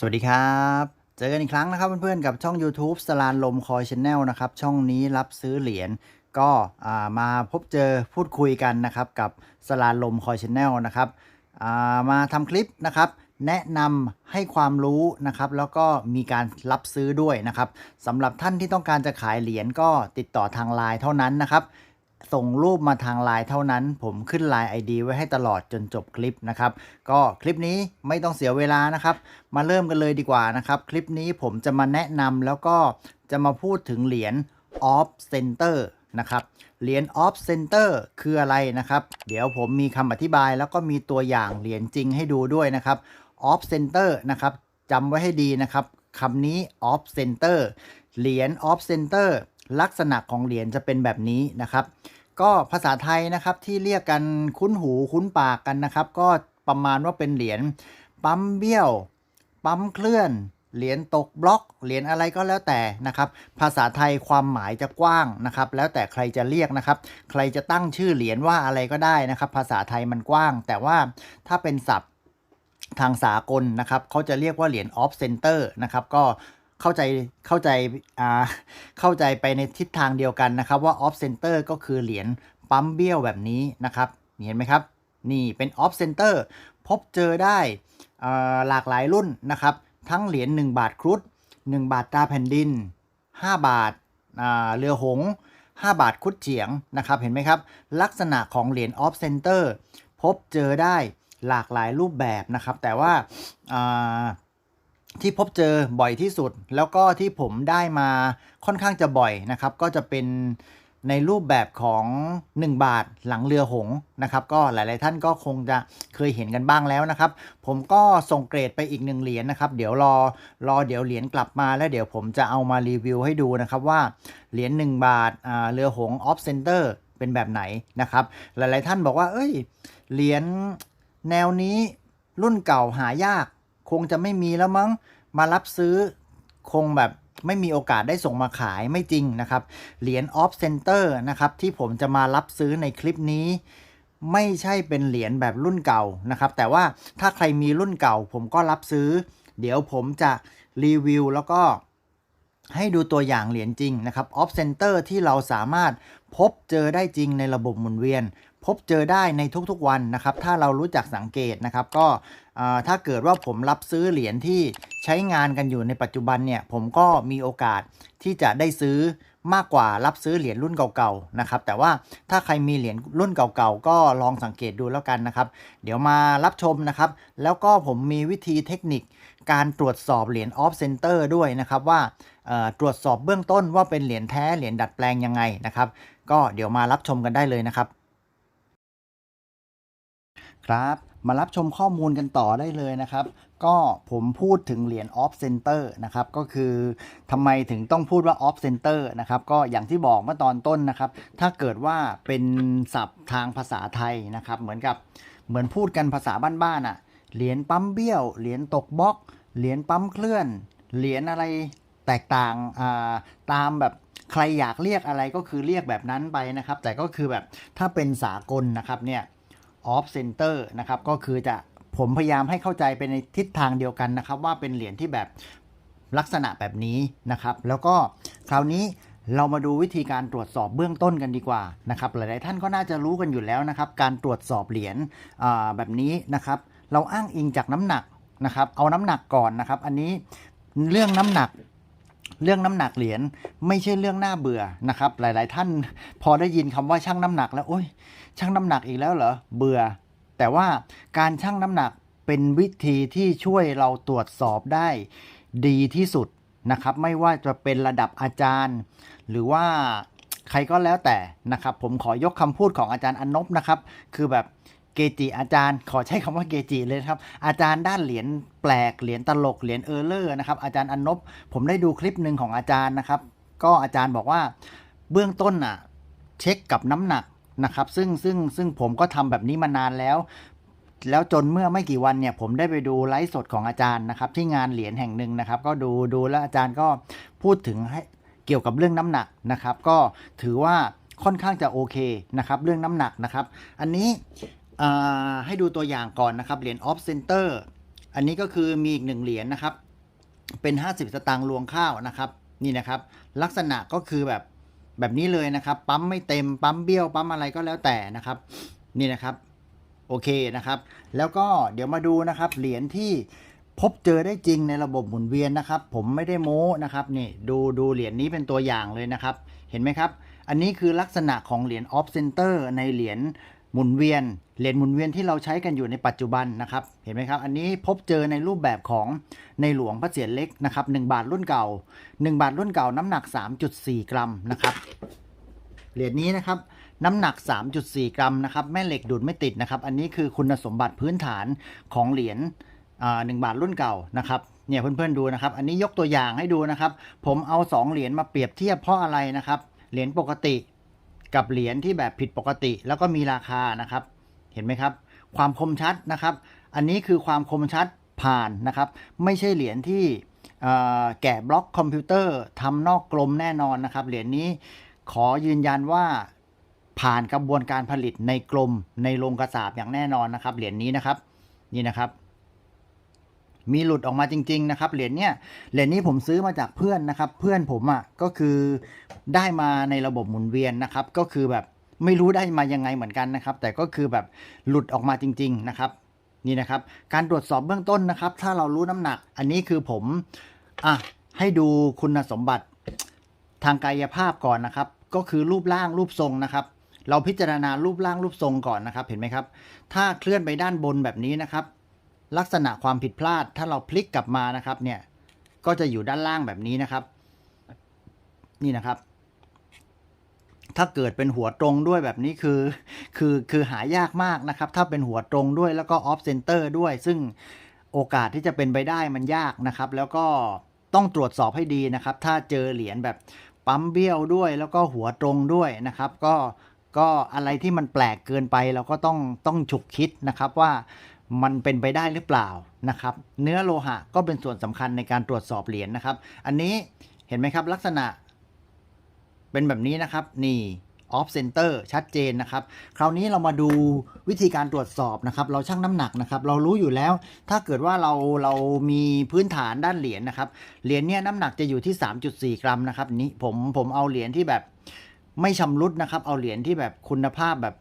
สวัสดีครับ เจอกันอีกครั้งนะครับเพื่อนๆกับช่อง YouTube สลานลมคอยชแนลนะครับ ช่องนี้รับซื้อเหรียญก็มาพบเจอพูดคุยกันนะครับ กับสลานลมคอยชแนลนะครับามาทำคลิปนะครับ แนะนำให้ความรู้นะครับ แล้วก็มีการรับซื้อด้วยนะครับสำหรับท่านที่ต้องการจะขายเหรียญก็ติดต่อทางไลน์เท่านั้นนะครับ ส่งรูปมาทางไลน์เท่านั้น ผมขึ้นไลน์ ID ไว้ให้ตลอดจนจบคลิปนะครับ ก็คลิปนี้ไม่ต้องเสียเวลานะครับ มาเริ่มกันเลยดีกว่านะครับ คลิปนี้ผมจะมาแนะนำแล้วก็จะมาพูดถึงเหรียญ Off Center นะครับ เหรียญ Off Center คืออะไรนะครับ เดี๋ยวผมมีคำอธิบายแล้วก็มีตัวอย่างเหรียญจริงให้ดูด้วยนะครับ Off Center นะครับจำไว้ให้ดีนะครับคำนี้ Off Center เหรียญ Off Center ลักษณะของเหรียญจะเป็นแบบนี้นะครับ ก็ภาษาไทยนะครับที่เรียกกันคุ้นหูคุ้นปากกันนะครับ ก็ประมาณว่าเป็นเหรียญปั๊มเบี้ยว ปั๊มเคลื่อนเหรียญตกบล็อก เหรียญอะไรก็แล้วแต่นะครับ ภาษาไทยความหมายจะกว้างนะครับ แล้วแต่ใครจะเรียกนะครับ ใครจะตั้งชื่อเหรียญว่าอะไรก็ได้นะครับ ภาษาไทยมันกว้าง แต่ว่าถ้าเป็นศัพท์ทางสากลนะครับเขาจะเรียกว่าเหรียญออฟเซนเตอร์นะครับ ก็ เข้าใจเข้าใจอ่าเข้าใจไปในทิศทางเดียวกันนะครับว่า off center ก็คือเหรียญปั๊มเบี้ยวแบบนี้นะครับเห็นไหมครับ นี่เป็น off center พบเจอได้อ่าหลากหลายรุ่นนะครับ ทั้งเหรียญ1บาทครุฑ1บาทตาแผ่นดิน 5 บาทอ่าเรือหง 5 บาทคุดเฉียงนะครับเห็นไหมครับ ลักษณะของเหรียญ off center พบเจอได้หลากหลายรูปแบบนะครับ แต่ว่าอ่า ที่พบเจอบ่อยที่สุด แล้วก็ที่ผมได้มาค่อนข้างจะบ่อยนะครับ ก็จะเป็นในรูปแบบของ 1 บาทหลังเรือหงนะครับ ก็หลาย ๆ ท่านก็คงจะเคยเห็นกันบ้างแล้วนะครับ ผมก็ส่งเกรดไปอีกหนึ่งเหรียญนะครับ เดี๋ยวรอรอเดี๋ยวเหรียญกลับมาแล้วเดี๋ยวผมจะเอามารีวิวให้ดูนะครับว่าเหรียญ1บาทอ่าเรือหงออฟเซนเตอร์เป็นแบบไหนนะครับ หลาย ๆ ท่านบอกว่า เอ้ยเหรียญแนวนี้รุ่นเก่าหายาก คงจะไม่มีแล้วมั้งมารับซื้อคงแบบไม่มีโอกาสได้ส่งมาขายไม่จริงนะครับ เหรียญออฟเซนเตอร์นะครับที่ผมจะมารับซื้อในคลิปนี้ ไม่ใช่เป็นเหรียญแบบรุ่นเก่านะครับ แต่ว่าถ้าใครมีรุ่นเก่าผมก็รับซื้อ เดี๋ยวผมจะรีวิวแล้วก็ให้ดูตัวอย่างเหรียญจริงนะครับออฟเซนเตอร์ที่เราสามารถพบเจอได้จริงในระบบหมุนเวียน พบเจอได้ในทุกๆวันนะครับ ถ้าเรารู้จักสังเกตนะครับ ก็ ถ้าเกิดว่าผมรับซื้อเหรียญที่ใช้งานกันอยู่ในปัจจุบันเนี่ย ผมก็มีโอกาสที่จะได้ซื้อมากกว่ารับซื้อเหรียญรุ่นเก่าๆนะครับ แต่ว่าถ้าใครมีเหรียญรุ่นเก่าๆก็ลองสังเกตดูแล้วกันนะครับ เดี๋ยวมารับชมนะครับ แล้วก็ผมมีวิธีเทคนิคการตรวจสอบเหรียญออฟเซนเตอร์ด้วยนะครับว่าตรวจสอบเบื้องต้นว่าเป็นเหรียญแท้เหรียญดัดแปลงยังไงนะครับ ก็เดี๋ยวมารับชมกันได้เลยนะครับ ครับ มารับชมข้อมูลกันต่อได้เลยนะครับ ก็ผมพูดถึงเหรียญ off center นะครับ ก็คือทำไมถึงต้องพูดว่า off center นะครับ ก็อย่างที่บอกเมื่อตอนต้นนะครับ ถ้าเกิดว่าเป็นศัพท์ทางภาษาไทยนะครับ เหมือนกับเหมือนพูดกันภาษาบ้านๆอะ เหรียญปั๊มเบี้ยว เหรียญตกบล็อก เหรียญปั๊มเคลื่อน เหรียญอะไรแตกต่างาตามแบบใครอยากเรียกอะไรก็คือเรียกแบบนั้นไปนะครับ แต่ก็คือแบบถ้าเป็นสากลนะครับเนี่ย ออฟเซนเตอร์นะครับก็คือจะผมพยายามให้เข้าใจไปในทิศทางเดียวกันนะครับ ว่าเป็นเหรียญที่แบบลักษณะแบบนี้นะครับ แล้วก็คราวนี้เรามาดูวิธีการตรวจสอบเบื้องต้นกันดีกว่านะครับหลายๆท่านก็น่าจะรู้กันอยู่แล้วนะครับ การตรวจสอบเหรียญแบบนี้นะครับ เราอ้างอิงจากน้ำหนักนะครับ เอาน้ำหนักก่อนนะครับ อันนี้เรื่องน้ำหนัก เรื่องน้ำหนักเหรียญไม่ใช่เรื่องน่าเบื่อนะครับ หลาย ๆ ท่านพอได้ยินคำว่าชั่งน้ำหนักแล้วโอ้ยชั่งน้ำหนักอีกแล้วเหรอเบื่อ แต่ว่าการชั่งน้ำหนักเป็นวิธีที่ช่วยเราตรวจสอบได้ดีที่สุดนะครับ ไม่ว่าจะเป็นระดับอาจารย์ หรือว่าใครก็แล้วแต่นะครับ ผมขอยกคำพูดของอาจารย์อนบนะครับ คือแบบ เกจิอาจารย์ ขอใช้คำว่าเกจิเลยครับ อาจารย์ด้านเหรียญแปลก เหรียญตลก เหรียญเออร์เลอร์นะครับ อาจารย์อนบผมได้ดูคลิปหนึ่งของอาจารย์นะครับ ก็อาจารย์บอกว่าเบื้องต้นน่ะเช็คกับน้ำหนักนะครับ ซึ่งซึ่งซึ่งผมก็ทำแบบนี้มานานแล้ว แล้วจนเมื่อไม่กี่วันเนี่ย ผมได้ไปดูไลฟ์สดของอาจารย์นะครับ ที่งานเหรียญแห่งหนึ่งนะครับ ก็ดูดูแล้วอาจารย์ก็พูดถึงให้เกี่ยวกับเรื่องน้ำหนักนะครับ ก็ถือว่าค่อนข้างจะโอเคนะครับ เรื่องน้ำหนักนะครับ อันนี้ ให้ดูตัวอย่างก่อนนะครับเหรียญออฟเซนเตอร์อันนี้ก็คือมีอีกหนึ่งเหรียญนะครับ เป็น 50 สตางค์รวงข้าวนะครับนี่นะครับลักษณะก็คือแบบแบบนี้เลยนะครับ ปั๊มไม่เต็มปั๊มเบี้ยวปั๊มอะไรก็แล้วแต่นะครับ นี่นะครับโอเคนะครับ แล้วก็เดี๋ยวมาดูนะครับเหรียญที่พบเจอได้จริงในระบบหมุนเวียนนะครับ ผมไม่ได้โม้นะครับนี่ดูดูเหรียญนี้เป็นตัวอย่างเลยนะครับ เห็นไหมครับ อันนี้คือลักษณะของเหรียญออฟเซนเตอร์ในเหรียญ หมุนเวียนเหรียญหมุนเวียนที่เราใช้กันอยู่ในปัจจุบันนะครับ เห็นไหมครับ อันนี้พบเจอในรูปแบบของในหลวงพระเศียรเล็กนะครับ1บาทรุ่นเก่า 1 บาทรุ่นเก่าน้ำหนัก 3.4 กรัมนะครับเหรียญนี้นะครับน้ำหนัก 3.4 กรัมนะครับแม่เหล็กดูดไม่ติดนะครับ อันนี้คือคุณสมบัติพื้นฐานของเหรียญหนึ่งบาทรุ่นเก่านะครับเนี่ยเพื่อนๆดูนะครับ อันนี้ยกตัวอย่างให้ดูนะครับ ผมเอา 2 เหรียญมาเปรียบเทียบเพราะอะไรนะครับเหรียญปกติ กับเหรียญที่แบบผิดปกติ แล้วก็มีราคานะครับ เห็นไหมครับ ความคมชัดนะครับ อันนี้คือความคมชัดผ่านนะครับ ไม่ใช่เหรียญที่แกะบล็อกคอมพิวเตอร์ทำนอกกลมแน่นอนนะครับ เหรียญนี้ขอยืนยันว่าผ่านกระบวนการผลิตในกลมในโรงกระสาบอย่างแน่นอนนะครับ เหรียญนี้นะครับ นี่นะครับ มีหลุดออกมาจริง ๆ นะครับเหรียญเนี้ยเหรียญนี้ผมซื้อมาจากเพื่อนนะครับ เพื่อนผมอะก็คือได้มาในระบบหมุนเวียนนะครับ ก็คือแบบไม่รู้ได้มายังไงเหมือนกันนะครับ แต่ก็คือแบบหลุดออกมาจริง ๆ นะครับ นี่นะครับ การตรวจสอบเบื้องต้นนะครับ ถ้าเรารู้น้ำหนัก อันนี้คือผมอะให้ดูคุณสมบัติทางกายภาพก่อนนะครับ ก็คือรูปร่างรูปทรงนะครับ เราพิจารณารูปร่างรูปทรงก่อนนะครับ เห็นไหมครับ ถ้าเคลื่อนไปด้านบนแบบนี้นะครับ ลักษณะความผิดพลาดถ้าเราพลิกกลับมานะครับ เนี่ยก็จะอยู่ด้านล่างแบบนี้นะครับ นี่นะครับ ถ้าเกิดเป็นหัวตรงด้วยแบบนี้คือ คือคือหายากมากนะครับ ถ้าเป็นหัวตรงด้วยแล้วก็ออฟเซนเตอร์ด้วย ซึ่งโอกาสที่จะเป็นไปได้มันยากนะครับ แล้วก็ต้องตรวจสอบให้ดีนะครับ ถ้าเจอเหรียญแบบปั๊มเบี้ยวด้วยแล้วก็หัวตรงด้วยนะครับ ก็ก็อะไรที่มันแปลกเกินไปเราก็ต้องต้องฉุกคิดนะครับว่า มันเป็นไปได้หรือเปล่านะครับ เนื้อโลหะก็เป็นส่วนสำคัญในการตรวจสอบเหรียญนะครับ อันนี้เห็นไหมครับลักษณะ เป็นแบบนี้นะครับ นี่ออฟเซนเตอร์ชัดเจนนะครับ คราวนี้เรามาดูวิธีการตรวจสอบนะครับ เราชั่งน้ำหนักนะครับ เรารู้อยู่แล้ว ถ้าเกิดว่าเราเรามีพื้นฐานด้านเหรียญนะครับ เหรียญเนี่ยน้ำหนักจะอยู่ที่ 3.4 กรัมนะครับนี่ผมผมเอาเหรียญที่แบบไม่ชำรุดนะครับ เอาเหรียญที่แบบคุณภาพแบบ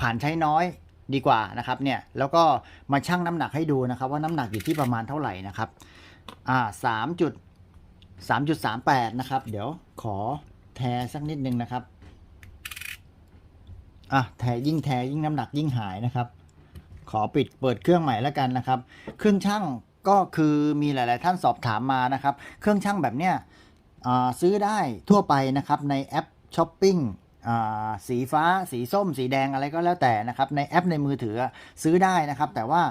ผ่านใช้น้อย ดีกว่านะครับเนี่ยแล้วก็มาชั่งน้ำหนักให้ดูนะครับ ว่าน้ำหนักอยู่ที่ประมาณเท่าไหร่นะครับอ่าสามจุดสามจุดสามแปดนะครับ เดี๋ยวขอแทสักนิดนึงนะครับอะแทยิ่งแทยิ่งน้ำหนักยิ่งหายนะครับ ขอปิดเปิดเครื่องใหม่แล้วกันนะครับ เครื่องช่างก็คือมีหลาย ๆ ท่านสอบถามมานะครับ เครื่องช่างแบบเนี้ยซื้อได้ทั่วไปนะครับในแอปช้อปปิ้ง สีฟ้า สีส้ม สีแดงอะไรก็แล้วแต่นะครับ ในแอปในมือถือซื้อได้นะครับ แต่ว่า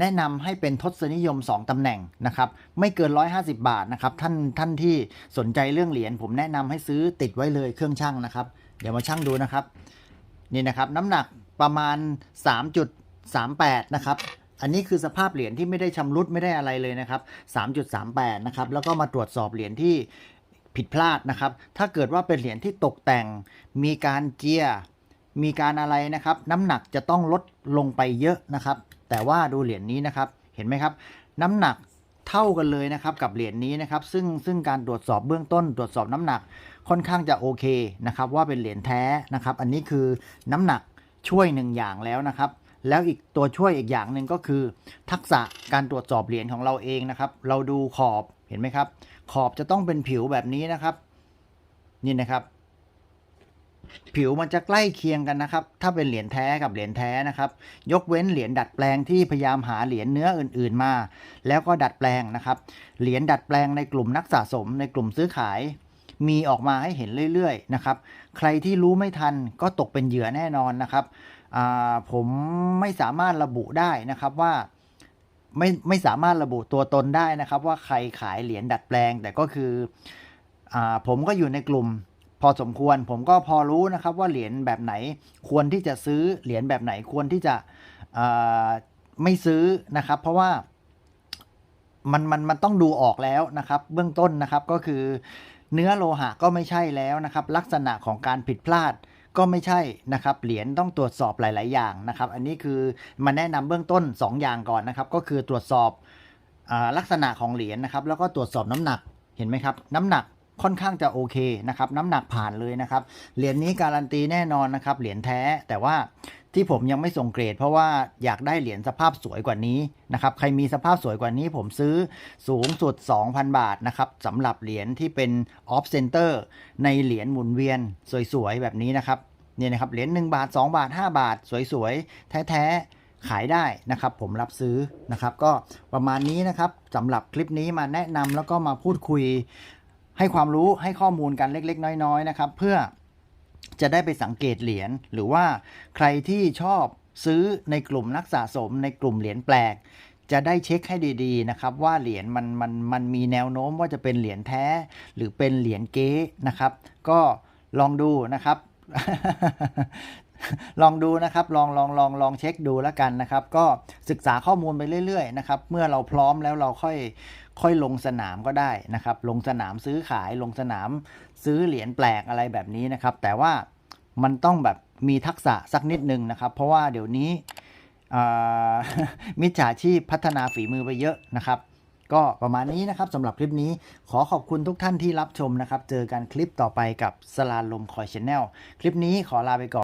แนะนำให้เป็นทศนิยม 2ตำแหน่งนะครับ ไม่เกิน 150 บาทนะครับ ท่านท่านที่สนใจเรื่องเหรียญผมแนะนำให้ซื้อติดไว้เลยเครื่องช่างนะครับ เดี๋ยวมาช่างดูนะครับ นี่นะครับ น้ำหนักประมาณ 3.38 นะครับ อันนี้คือสภาพเหรียญที่ไม่ได้ชำรุดไม่ได้อะไรเลยนะครับ 3.38 นะครับ แล้วก็มาตรวจสอบเหรียญที่ ผิดพลาดนะครับ ถ้าเกิดว่าเป็นเหรียญที่ตกแต่ง มีการเจีย มีการอะไรนะครับ น้ำหนักจะต้องลดลงไปเยอะนะครับ แต่ว่าดูเหรียญนี้นะครับ เห็นไหมครับ น้ำหนักเท่ากันเลยนะครับกับเหรียญนี้นะครับ ซึ่งซึ่งการตรวจสอบเบื้องต้น ตรวจสอบน้ำหนักค่อนข้างจะโอเคนะครับ ว่าเป็นเหรียญแท้นะครับ อันนี้คือน้ำหนักช่วยหนึ่งอย่างแล้วนะครับ แล้วอีกตัวช่วยอีกอย่างหนึ่งก็คือ ทักษะการตรวจสอบเหรียญของเราเองนะครับ เราดูขอบเห็นไหมครับ ขอบจะต้องเป็นผิวแบบนี้นะครับ นี่นะครับ ผิวมันจะใกล้เคียงกันนะครับ ถ้าเป็นเหรียญแท้กับเหรียญแท้นะครับ ยกเว้นเหรียญดัดแปลงที่พยายามหาเหรียญเนื้ออื่น ๆมา แล้วก็ดัดแปลงนะครับ เหรียญดัดแปลงในกลุ่มนักสะสม ในกลุ่มซื้อขายมีออกมาให้เห็นเรื่อยๆนะครับ ใครที่รู้ไม่ทันก็ตกเป็นเหยื่อแน่นอนนะครับ ผมไม่สามารถระบุได้นะครับว่า ไม่ไม่สามารถระบุตัวตนได้นะครับ ว่าใครขายเหรียญดัดแปลง แต่ก็คืออาผมก็อยู่ในกลุ่ม พอสมควร ผมก็พอรู้นะครับว่าเหรียญแบบไหนควรที่จะซื้อเหรียญแบบไหนควรที่จะอ่าไม่ซื้อนะครับ เพราะว่ามันมันมันต้องดูออกแล้วนะครับ เบื้องต้นนะครับก็คือเนื้อโลหะก็ไม่ใช่แล้วนะครับ ลักษณะของการผิดพลาด ก็ไม่ใช่นะครับเหรียญต้องตรวจสอบหลาย ๆ อย่างนะครับ อันนี้คือมาแนะนำเบื้องต้น 2 อย่างก่อนนะครับ ก็คือตรวจสอบอลักษณะของเหรียญนะครับ แล้วก็ตรวจสอบน้ำหนักเห็นไหมครับ น้ำหนักค่อนข้างจะโอเคนะครับ น้ำหนักผ่านเลยนะครับ เหรียญนี้การันตีแน่นอนนะครับ เหรียญแท้แต่ว่า ที่ผมยังไม่ส่งเกรด เพราะว่าอยากได้เหรียญสภาพสวยกว่านี้นะครับ ใครมีสภาพสวยกว่านี้ผมซื้อสูงสุด 2,000 บาทนะครับสำหรับเหรียญที่เป็นออฟเซนเตอร์ในเหรียญหมุนเวียนสวยๆ แบบนี้นะครับเนี่ยนะครับเหรียญ1บาท 2 บาท 5 บาท สวยๆ แท้ๆ ขายได้นะครับ ผมรับซื้อนะครับ ก็ประมาณนี้นะครับสำหรับคลิปนี้มาแนะนำแล้วก็มาพูดคุย ให้ความรู้ให้ข้อมูลกันเล็ก ๆ น้อย ๆ นะครับ เพื่อ จะได้ไปสังเกตเหรียญหรือว่าใครที่ชอบซื้อในกลุ่มนักสะสมในกลุ่มเหรียญแปลก จะได้เช็คให้ดีๆนะครับ ว่าเหรียญมันมันมันมีแนวโน้มว่าจะเป็นเหรียญแท้ หรือเป็นเหรียญเก๊นะครับ ก็ลองดูนะครับ ลองดูนะครับลองลองลองลองเช็คดูแล้วกันนะครับ ก็ศึกษาข้อมูลไปเรื่อยๆนะครับ เมื่อเราพร้อมแล้วเราค่อย ค่อยลงสนามก็ได้นะครับ ลงสนามซื้อขายลงสนามซื้อเหรียญแปลกอะไรแบบนี้นะครับ แต่ว่ามันต้องแบบมีทักษะสักนิดนึงนะครับ เพราะว่าเดี๋ยวนี้มิจฉาชีพพัฒนาฝีมือไปเยอะนะครับ ก็ประมาณนี้นะครับสำหรับคลิปนี้ขอขอบคุณทุกท่านที่รับชมนะครับ เจอกันคลิปต่อไปกับสลาลมคอยชแนลคลิปนี้ขอลาไปก่อน